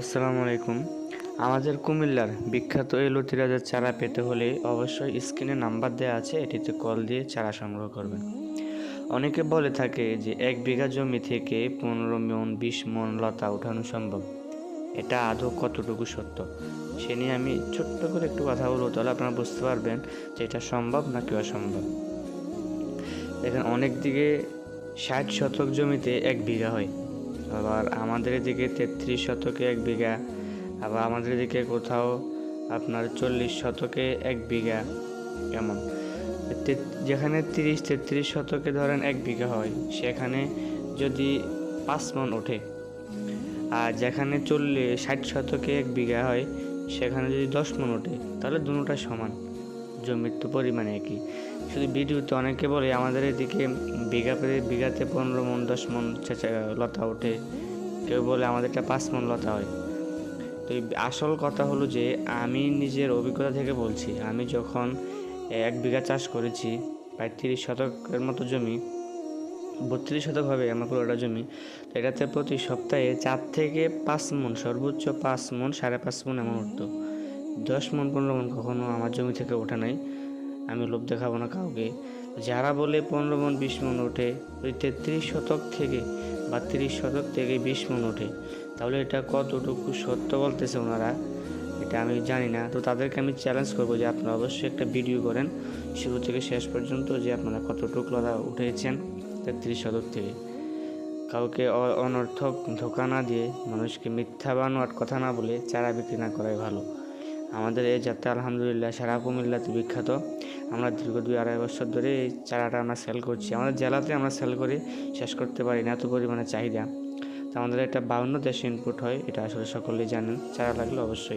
আসসালামু আলাইকুম। আমাদের কুমিল্লার বিখ্যাত এই লতিরাজের চারা পেতে হলে অবশ্যই স্ক্রিনে নাম্বার দেওয়া আছে, এটিতে কল দিয়ে চারা সংগ্রহ করবেন। অনেকে বলে থাকে যে এক বিঘা জমি থেকে পনেরো মন, বিশ মন লতা উঠানো সম্ভব। এটা আদৌ কতটুকু সত্য? সে নিয়ে আমি ছোট্ট করে একটু কথা বলব, তাহলে আপনারা বুঝতে পারবেন যে এটা সম্ভব নাকি অসম্ভব। দেখেন, অনেক দিকে ষাট শতক জমিতে এক বিঘা হয়। আবার আমাদের এদিকে তেত্রিশ শতকে এক বিঘা, আবার আমাদের এদিকে কোথাও আপনার চল্লিশ শতকে এক বিঘা, কেমন? তে- যেখানে তিরিশ, তেত্রিশ শতকে ধরেন এক বিঘা হয়, সেখানে যদি পাঁচ মন ওঠে, আর যেখানে চল্লিশ, ষাট শতকে এক বিঘা হয়, সেখানে যদি দশ মন ওঠে, তাহলে দুটোটা সমান। তো পরিমাণ একই। শুধু ভিডিওতে অনেকে বলে, আমাদের এদিকে বিঘা বিঘাতে পনেরো মন, দশ মন লতা ওঠে। কেউ বলে, আমাদেরটা পাঁচ মন লতা হয়। তো আসল কথা হলো যে, আমি নিজের অভিজ্ঞতা থেকে বলছি, আমি যখন এক বিঘা চাষ করেছি, প্রায় তিরিশ শতকের মতো জমি, বত্রিশ শতক হবে আমার পুরোটা জমি এটাতে প্রতি সপ্তাহে চার থেকে পাঁচ মন, সর্বোচ্চ পাঁচ মন, সাড়ে পাঁচ মন এমন উঠতো দশ মন, পনেরো মন কখনো আমার জমি থেকে ওঠে নাই। আমি লোভ দেখাবো না কাউকে। যারা বলে পনেরো মন, বিশ মন ওঠে, ওই তেত্রিশ শতক থেকে বা তিরিশ শতক থেকে বিশ মন ওঠে। তাহলে এটা কতটুকু সত্য বলতেছে ওনারা, এটা আমি জানি না। তো তাদেরকে আমি চ্যালেঞ্জ করব যে আপনারা অবশ্যই একটা ভিডিও করেন, শুরু থেকে শেষ পর্যন্ত যে আপনারা কতটুকু লতা উঠেছেন তেত্রিশ শতক থেকে। কাউকে অনর্থক ধোকা না দিয়ে, মানুষকে মিথ্যা বানোয়ার কথা না বলে চারা বিক্রি না করাই ভালো। আমাদের এই যাত্রা আলহামদুলিল্লাহ সারা কুমিল্লাতে বিখ্যাত। আমরা দীর্ঘ দুই আড়াই বছর ধরে এই চারাটা আমরা সেল করছি। আমাদের জেলাতে আমরা সেল করে শেষ করতে পারি না, এত পরিমাণে চাহিদা। তো আমাদের এটা বাউন্ন দেশে ইনপুট হয়, এটা আসলে সকলেই জানেন। চারা লাগলে অবশ্যই।